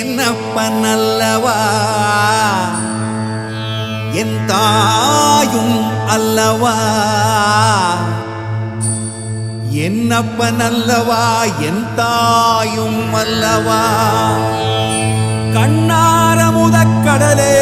என்னப்பனல்லவா? என் தாயும் அல்லவா? என்னப்பனல்லவா? என் தாயும் அல்லவா? கண்ணாரமுத கடலே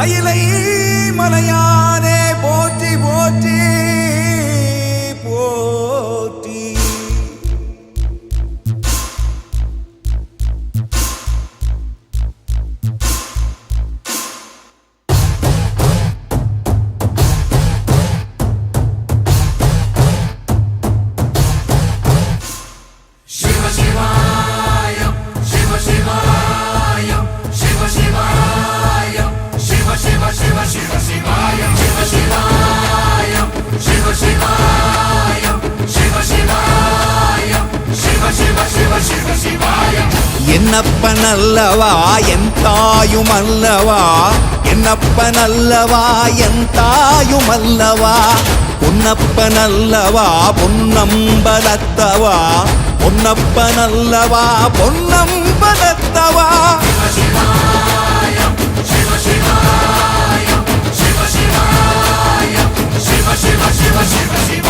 கையிலை மலையானே போற்றி என்னப்பன் அல்லவா என் தாயும் அல்லவா? என்னப்பன் அல்லவா என் தாயும் அல்லவா? பொன்னப்பன் அல்லவா பொன்னம்பலத்தவா? பொன்னப்பன் அல்லவா பொன்னம்பலத்தவா? என்னப்பன் அல்லவா என் தாயும் அல்லவா